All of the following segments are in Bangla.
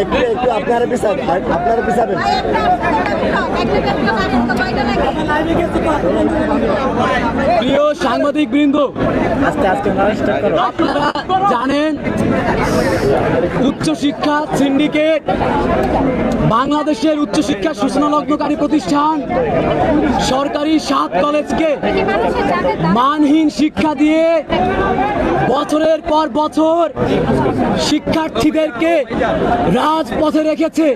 আপনারা একটু আপনারা পিছাবেন আপনারা পিছাবেন। প্রিয় সাংবাদিক বৃন্দ আস্তে আস্তে আপনারা জানেন উচ্চশিক্ষা সিন্ডিকেট বাংলাদেশের উচ্চশিক্ষা সূচনালগ্নকারী প্রতিষ্ঠান সরকারি সাত কলেজকে মানহীন শিক্ষা দিয়ে বছরের পর বছর শিক্ষার্থীদেরকে রাজপথে রেখেছে।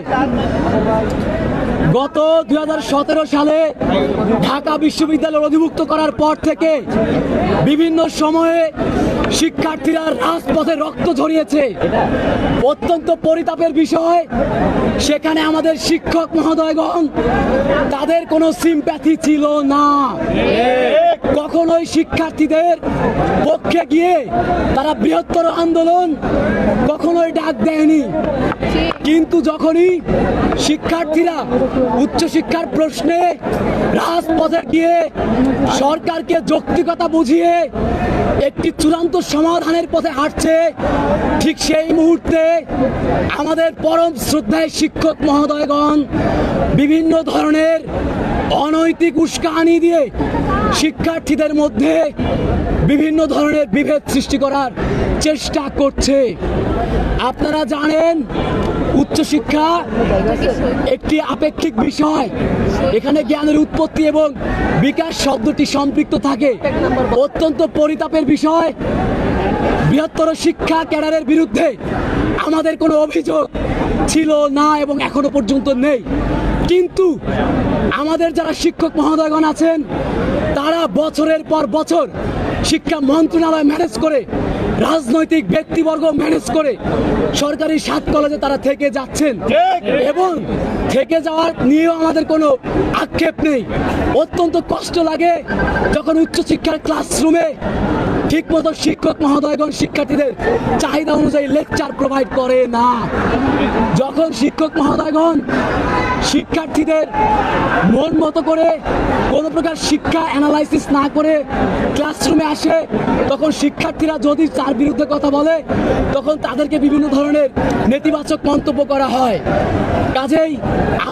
গত দু হাজার সতেরো সালে ঢাকা বিশ্ববিদ্যালয় অধিভুক্ত করার পর থেকে বিভিন্ন সময়ে শিক্ষার্থীরা রাজপথে রক্ত ঝরিয়েছে। অত্যন্ত পরিতাপের বিষয়, সেখানে আমাদের শিক্ষক মহোদয়গণ, তাদের কোনো সিম্প্যাথি ছিল না। কখনোই শিক্ষার্থীদের পক্ষে গিয়ে তারা বৃহত্তর আন্দোলন কখনোই ডাক দেয়নি। কিন্তু যখনই শিক্ষার্থীরা উচ্চশিক্ষার প্রশ্নে রাজপথে গিয়ে সরকারকে যৌক্তিকতা বুঝিয়ে একটি চূড়ান্ত সমাধানের পথে হাঁটছে, ঠিক সেই মুহূর্তে আমাদের পরম শ্রদ্ধায় শিক্ষক মহোদয়গণ বিভিন্ন ধরনের অনৈতিক উস্কানি দিয়ে শিক্ষার্থীদের মধ্যে বিভিন্ন ধরনের বিভেদ সৃষ্টি করার চেষ্টা করছে। আপনারা জানেন, উচ্চশিক্ষা একটি আপেক্ষিক বিষয়। এখানে জ্ঞানের উৎপত্তি এবং বিকাশ শব্দটি সম্পৃক্ত থাকে। অত্যন্ত পরিতাপের বিষয়। বৃহত্তর শিক্ষা ক্যাডারের বিরুদ্ধে আমাদের কোনো অভিযোগ ছিল, না এবং এখনও পর্যন্ত নেই। কিন্তু আমাদের যারা শিক্ষক মহোদয়গণ আছেন, তারা বছরের পর বছর শিক্ষা মন্ত্রণালয় ম্যানেজ করে, রাজনৈতিক ব্যক্তিবর্গ ম্যানেজ করে সরকারি সাত কলেজে তারা থেকে যাচ্ছেন। এবং থেকে যাওয়ার নিয়েও আমাদের কোনো আক্ষেপ নেই। অত্যন্ত কষ্ট লাগে যখন উচ্চশিক্ষার ক্লাসরুমে ঠিকমতো শিক্ষক মহোদয়গণ, শিক্ষার্থীদের চাহিদা অনুযায়ী লেকচার প্রোভাইড করে না। যখন শিক্ষক মহোদয়গণ শিক্ষার্থীদের মন মতো করে কোনো প্রকার শিক্ষা অ্যানালাইসিস না করে ক্লাসরুমে আসে, তখন শিক্ষার্থীরা যদি তার বিরুদ্ধে কথা বলে, তখন তাদেরকে বিভিন্ন ধরনের নেতিবাচক মন্তব্য করা হয়। কাজেই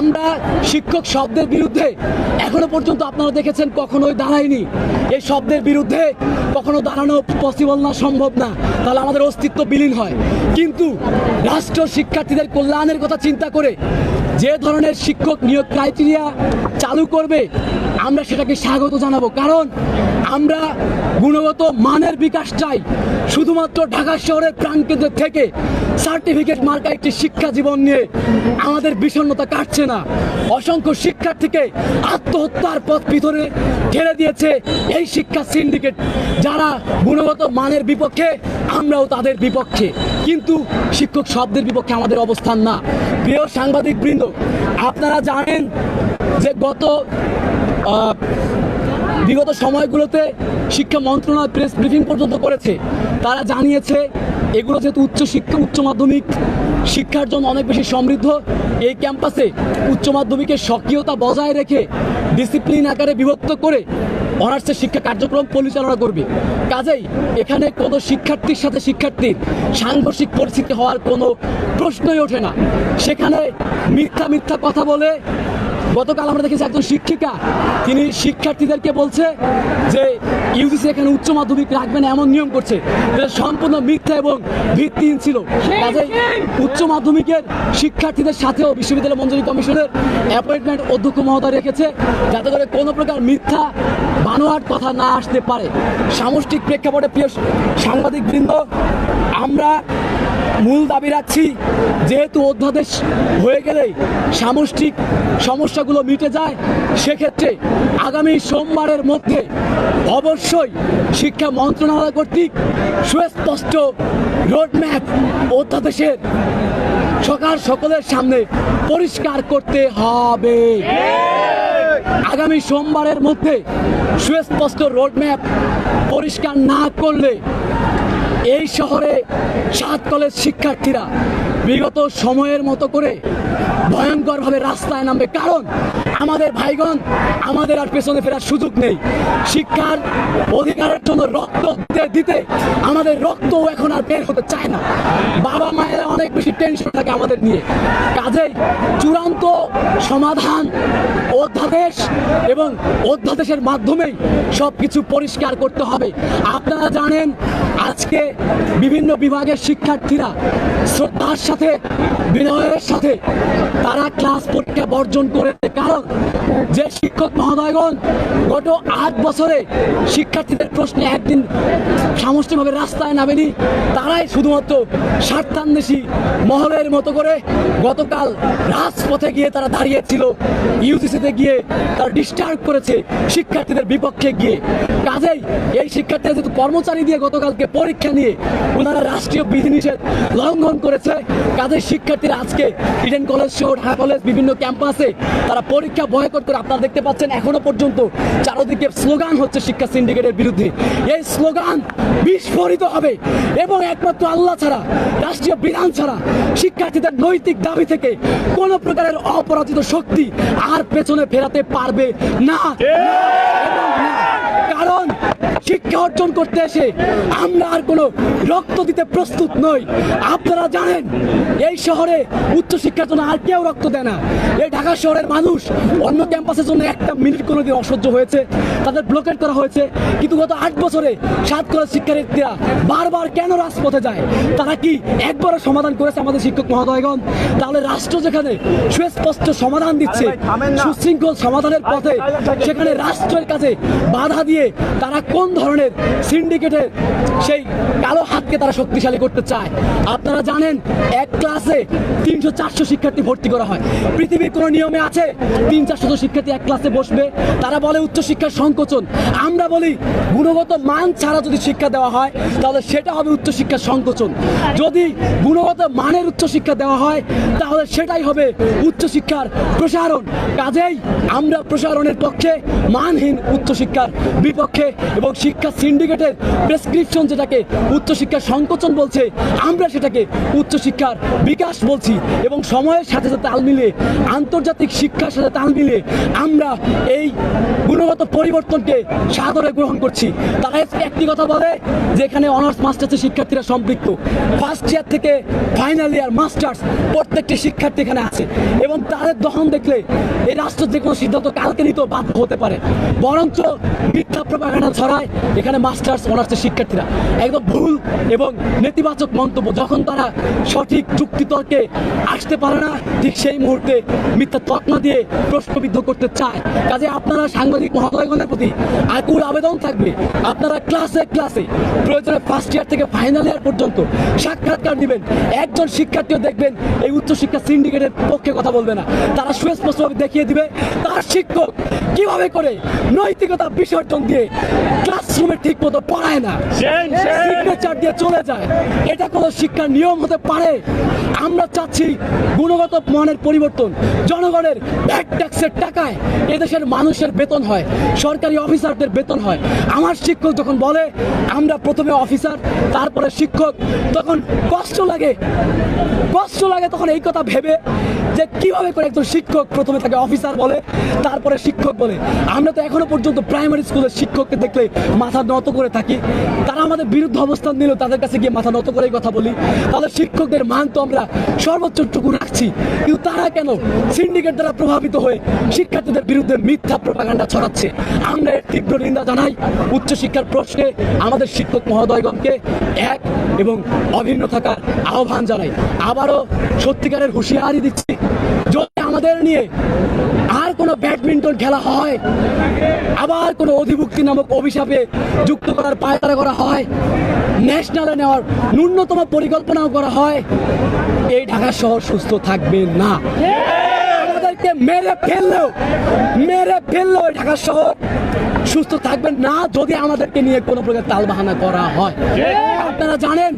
আমরা শিক্ষক শব্দের বিরুদ্ধে এখনও পর্যন্ত আপনারা দেখেছেন কখনোই দাঁড়ায়নি। এই শব্দের বিরুদ্ধে কখনো দাঁড়ানো পসিবল না, সম্ভব না। তাহলে আমাদের অস্তিত্ব বিলীন হয়। কিন্তু রাষ্ট্র শিক্ষার্থীদের কল্যাণের কথা চিন্তা করে যে ধরনের শিক্ষক নিয়োগ ক্রাইটেরিয়া চালু করবে, আমরা সেটাকে স্বাগত জানাব। কারণ আমরা গুণগত মানের বিকাশ চাই। শুধুমাত্র ঢাকা শহরের প্রাণকেন্দ্র থেকে সার্টিফিকেট মার্কা একটি শিক্ষা জীবন নিয়ে আমাদের বিষণ্ণতা কাটছে না। অসংখ্য শিক্ষার্থীকে আত্মহত্যার পথ ভিতরে ঠেলে দিয়েছে এই শিক্ষা সিন্ডিকেট যারা গুণগত মানের বিপক্ষে, আমরাও তাদের বিপক্ষে। কিন্তু শিক্ষক শব্দের বিপক্ষে আমাদের অবস্থান না। প্রিয় সাংবাদিক বৃন্দ আপনারা জানেন যে গত বিগত সময়গুলোতে শিক্ষা মন্ত্রণালয় প্রেস ব্রিফিং পর্যন্ত করেছে। তারা জানিয়েছে, এগুলো যেহেতু উচ্চ শিক্ষা, উচ্চ মাধ্যমিক, শিক্ষার জন্য অনেক বেশি সমৃদ্ধ, এই ক্যাম্পাসে উচ্চ মাধ্যমিকের সক্রিয়তা বজায় রেখে ডিসিপ্লিন আকারে বিভক্ত করে অনার্সের শিক্ষা কার্যক্রম পরিচালনা করবে। কাজেই এখানে কোনো শিক্ষার্থীর সাথে শিক্ষার্থীর সাংঘর্ষিক পরিস্থিতি হওয়ার কোনো প্রশ্নই ওঠে না। সেখানে মিথ্যা মিথ্যা কথা বলে গতকাল আমরা দেখেছি একজন শিক্ষিকা তিনি শিক্ষার্থীদেরকে বলছে যে ইউজিসি এখানে উচ্চ মাধ্যমিক রাখবেন এমন নিয়ম করছে যেটা সম্পূর্ণ মিথ্যা এবং ভিত্তিহীন ছিল। কাজে উচ্চ মাধ্যমিকের শিক্ষার্থীদের সাথেও বিশ্ববিদ্যালয় মঞ্জুরি কমিশনের অ্যাপয়েন্টমেন্ট অধ্যক্ষ মহোদয় রেখেছে যাতে করে কোনো প্রকার মিথ্যা বানোয়াট কথা না আসতে পারে। সামষ্টিক প্রেক্ষাপটে প্রিয় সাংবাদিক বৃন্দ আমরা মূল দাবি রাখছি, যেহেতু অধ্যাদেশ হয়ে গেলেই সামষ্টিক সমস্যাগুলো মিটে যায়, সেক্ষেত্রে আগামী সোমবারের মধ্যে অবশ্যই শিক্ষা মন্ত্রণালয় কর্তৃক সুস্পষ্ট রোডম্যাপ অধ্যাদেশের সকাল সকলের সামনে পরিষ্কার করতে হবে। আগামী সোমবারের মধ্যে সুস্পষ্ট রোডম্যাপ পরিষ্কার না করলে এই শহরে সাত কলেজ শিক্ষার্থীরা বিগত সময়ের মতো করে ভয়ঙ্করভাবে রাস্তায় নামবে। কারণ আমাদের ভাইগণ, আমাদের আর পেছনে ফেরার সুযোগ নেই। শিক্ষার অধিকারের জন্য রক্ত দিতে আমাদের রক্ত এখন আর বের হতে চায় না। বাবা মায়েরা অনেক বেশি টেনশন থাকে আমাদের নিয়ে। কাজেই চূড়ান্ত সমাধান অধ্যাদেশ এবং অধ্যাদেশের মাধ্যমেই সব কিছু পরিষ্কার করতে হবে। আপনারা জানেন, আজকে বিভিন্ন বিভাগের শিক্ষার্থীরা শ্রদ্ধার সাথে, বিনয়ের সাথে তারা ক্লাস পরীক্ষা বর্জন করেছে। কারণ যে শিক্ষক মহোদয়গণ, গত আট বছরে শিক্ষার্থীদের প্রশ্নে একদিন সামষ্টিকভাবে রাস্তায় নামেনি, তারাই শুধুমাত্র স্বার্থান্বেষী মহলের মতো করে গতকাল রাজপথে গিয়ে তারা দাঁড়িয়েছিল, ইউজিসিতে গিয়ে তারা ডিস্টার্ব করেছে শিক্ষার্থীদের বিপক্ষে গিয়ে। কাজেই এই শিক্ষার্থীরা যেহেতু কর্মচারী দিয়ে গতকালকে পরীক্ষা নিয়ে ওনারা রাষ্ট্রীয় বিধিনিষেধ লঙ্ঘন করেছে, কাজেই শিক্ষার্থীরা আজকে ইডেন কলেজ সহ ঢাকা কলেজ বিভিন্ন ক্যাম্পাসে তারা পরীক্ষা বয়কট করে আপনারা দেখতে পাচ্ছেন এখনও পর্যন্ত চারদিকে স্লোগান হচ্ছে শিক্ষা সিন্ডিকেটের বিরুদ্ধে। এই স্লোগান বিস্ফোরিত হবে এবং একমাত্র আল্লাহ ছাড়া রাষ্ট্রীয় বিধান ছাড়া শিক্ষার্থীদের নৈতিক দাবি থেকে কোনো প্রকারের অপরাজিত শক্তি আর পেছনে ফেরাতে পারবে না। শিক্ষা অর্জন করতে এসে আমরা আর কোনো রক্ত দিতে প্রস্তুত নই। আপনারা জানেন এই শহরে উচ্চশিক্ষার জন্য আর কেউ রক্ত দেয় না। এই ঢাকা শহরের মানুষ অন্য ক্যাম্পাসের জন্য একটা মিনিট কোনোদিন অসহ্য হয়েছে তাদের ব্লকেট করা হয়েছে। কিন্তু গত আট বছরে সাত কলেজ শিক্ষার্থীরা বারবার কেন রাজপথে যায়? তারা কি একবারও সমাধান করেছে আমাদের শিক্ষক মহোদয়গণ? তাহলে রাষ্ট্র যেখানে সুস্পষ্ট সমাধান দিচ্ছে সুশৃঙ্খল সমাধানের পথে সেখানে রাষ্ট্রের কাছে বাধা দিয়ে তারা কোন ধরনের সিন্ডিকেটের সেই কালো হাতকে তারা শক্তিশালী করতে চায়। আপনারা জানেন, এক ক্লাসে তিনশো চারশো শিক্ষার্থী ভর্তি করা হয়। পৃথিবীর কোনো নিয়মে আছে, তিন চারশো শিক্ষার্থী এক ক্লাসে বসবে। তারা বলে উচ্চশিক্ষার সংকোচন। আমরা বলি, গুণগত মান ছাড়া যদি শিক্ষা দেওয়া হয়, তাহলে সেটা হবে উচ্চশিক্ষার সংকোচন। যদি গুণগত মানের উচ্চশিক্ষা দেওয়া হয়, তাহলে সেটাই হবে উচ্চশিক্ষার প্রসারণ। কাজেই আমরা প্রসারণের পক্ষে মানহীন উচ্চশিক্ষার বিপক্ষে এবং শিক্ষা সিন্ডিকেটের প্রেসক্রিপশন যেটাকে উচ্চশিক্ষার সংকোচন বলছে, আমরা সেটাকে উচ্চশিক্ষার বিকাশ বলছি এবং সময়ের সাথে সাথে তাল মিলিয়ে, আন্তর্জাতিক শিক্ষার সাথে তাল মিলিয়ে আমরা এই গুণগত পরিবর্তনকে সাদরে গ্রহণ করছি। তারা একটি কথা বলে যে এখানে অনার্স মাস্টার্সের শিক্ষার্থীরা সম্পৃক্ত। ফার্স্ট ইয়ার থেকে ফাইনাল ইয়ার মাস্টার্স প্রত্যেকটি শিক্ষার্থী এখানে আছে এবং তাদের দহন দেখলে এই রাষ্ট্র যে কোনো সিদ্ধান্ত কালকে নিতেও বাধ্য হতে পারে। বরঞ্চ মিথ্যা প্রপাগান্ডা ছড়ায় এখানে মাস্টার্স অনার্সের শিক্ষার্থীরা। একদম ভুল এবং নেতিবাচক মন্তব্য যখন তারা সঠিক যুক্তিতর্কে আসতে পারে না ঠিক সেই মুহূর্তে মিথ্যা তকমা দিয়ে প্রশ্নবিদ্ধ করতে চায়। কাজে আপনারা সাংবাদিক মহোদয়গণের প্রতি আকুল আবেদন থাকবে। আপনারা ক্লাসে ক্লাসে প্রয়োজনে ফার্স্ট ইয়ার থেকে ফাইনাল ইয়ার পর্যন্ত সাক্ষাৎকার দিবেন। একজন শিক্ষার্থীও দেখবেন এই উচ্চশিক্ষা সিন্ডিকেটের পক্ষে কথা বলবে না। তারা সুস্পষ্টভাবে দেখিয়ে দিবে তার শিক্ষক কীভাবে করে নৈতিকতা বিসর্জন দিয়ে ক্লাসরুমে ঠিক মতো পড়ায় না। সিগনেচার দিয়ে চলে যায়। এটা কোনো শিক্ষার নিয়ম হতে পারে। আমরা চাচ্ছি গুণগত মানের পরিবর্তন। জনগণের ভ্যাট ট্যাক্সের টাকায় এদেশের মানুষের বেতন হয়। সরকারি অফিসারদের বেতন হয়। আমার শিক্ষক যখন বলে, আমরা প্রথমে অফিসার, তারপরে শিক্ষক, তখন কষ্ট লাগে। কষ্ট লাগে তখন এই কথা ভেবে যে কীভাবে করে একজন শিক্ষক প্রথমে তাকে অফিসার বলে, তারপরে শিক্ষক বলে। আমরা তো এখনও পর্যন্ত প্রাইমারি স্কুলের শিক্ষককে দেখলে মাথা নত করে থাকি। তারা আমাদের বিরুদ্ধে অবস্থান নিলেও তাদের কাছে গিয়ে মাথা নত করেই কথা বলি, তাহলে শিক্ষকদের মান তো আমরা সর্বোচ্চটুকু রাখছি। কিন্তু তারা কেন সিন্ডিকেট দ্বারা প্রভাবিত হয়ে শিক্ষার্থীদের বিরুদ্ধে মিথ্যা প্রপাগান্ডা ছড়াচ্ছে? আমরা এর তীব্র নিন্দা জানাই। উচ্চশিক্ষার প্রশ্নে আমাদের শিক্ষক মহোদয়গণকে এক এবং অভিন্ন থাকার আহ্বান জানাই। আবারও সত্যিকারের হুঁশিয়ারি দিচ্ছি, যদি আমাদের নিয়ে আর কোনো ব্যাডমিন্টন খেলা হয়, আবার কোনো অধিভুক্তি নামক অভিশাপে যুক্ত করার পায়তারা করা হয় ন্যাশনালে নেওয়ার ন্যূনতম পরিকল্পনাও করা হয়। এই ঢাকা শহর সুস্থ থাকবে না। আমাদেরকে মেরে ফেললেও মেরে ফেললেও ঢাকা শহর সুস্থ থাকবেন না যদি আমাদেরকে নিয়ে কোনো প্রকার তালবাহানা করা হয়। আপনারা জানেন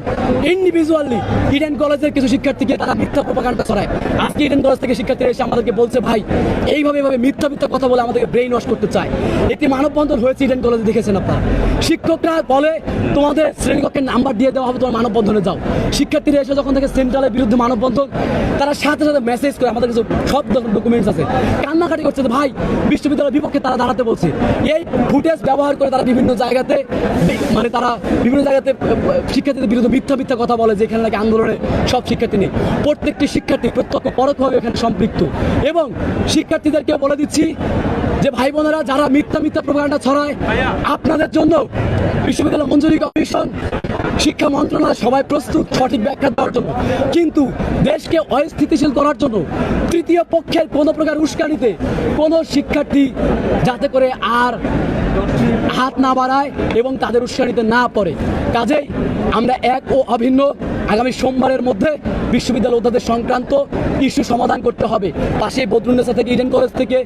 ইন্ডিভিজুয়ালি ইডেন কলেজের কিছু শিক্ষার্থীকে তারা মিথ্যা প্রপাগান্ডা ছড়ায়। আজকে ইডেন কলেজ থেকে শিক্ষার্থীরা এসে আমাদেরকে বলছে ভাই এইভাবে এইভাবে মিথ্যা মিথ্যা কথা বলে আমাদেরকে ব্রেইন ওয়াশ করতে চায়। একটি মানববন্ধন হয়েছে ইডেন কলেজে দেখেছেন আপনারা? শিক্ষকরা বলে তোমাদের শ্রেণীকক্ষের নাম্বার দিয়ে দেওয়া হবে তোমার মানববন্ধনে যাও। শিক্ষার্থীরা এসে যখন থেকে সেন্ট্রালের বিরুদ্ধে মানববন্ধন তারা সাথে সাথে মেসেজ করে আমাদের কাছে সব ডকুমেন্টস আছে। কান্নাকাটি করছে ভাই বিশ্ববিদ্যালয়ের বিপক্ষে তারা দাঁড়াতে বলছে। এই ফুটেজ ব্যবহার করে তারা বিভিন্ন জায়গাতে মানে তারা বিভিন্ন জায়গাতে শিক্ষার্থীদের বিরুদ্ধে মিথ্যা মিথ্যা কথা বলে যে এখানে নাকি আন্দোলনে সব শিক্ষার্থী নেই। প্রত্যেকটি শিক্ষার্থী প্রত্যক্ষ পরোক্ষভাবে এখানে সম্পৃক্ত। এবং শিক্ষার্থীদেরকে বলে দিচ্ছি যে ভাই বোনেরা, যারা মিথ্যা মিথ্যা প্রোগ্রামটা ছড়ায়, আপনাদের জন্য বিশ্ববিদ্যালয় মঞ্জুরি কমিশন, শিক্ষা মন্ত্রণালয় সবাই প্রস্তুত সঠিক ব্যাখ্যা দেওয়ার জন্য। কিন্তু দেশকে অস্থিতিশীল করার জন্য তৃতীয় পক্ষের কোনো প্রকার উস্কানিতে কোনো শিক্ষার্থী যাতে করে আর হাত না বাড়ায় এবং তাদের উস্কানিতে না পড়ে কাজেই আমরা এক ও অভিন্ন আগামী সোমবারের মধ্যে বিশ্ববিদ্যালয় অধ্যাদেশ সংক্রান্ত ইস্যু সমাধান করতে হবে। পাশে বদরুন্নেসা থেকে, ইডেন কলেজ থেকে,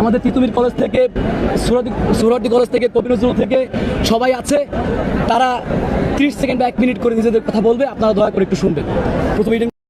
আমাদের তিতুমির কলেজ থেকে সুরাটি সুরাটি কলেজ থেকে, কবি নজরুল থেকে সবাই আছে। তারা ত্রিশ সেকেন্ড বা এক মিনিট করে নিজেদের কথা বলবে। আপনারা দয়া করে একটু শুনবেন। প্রথমে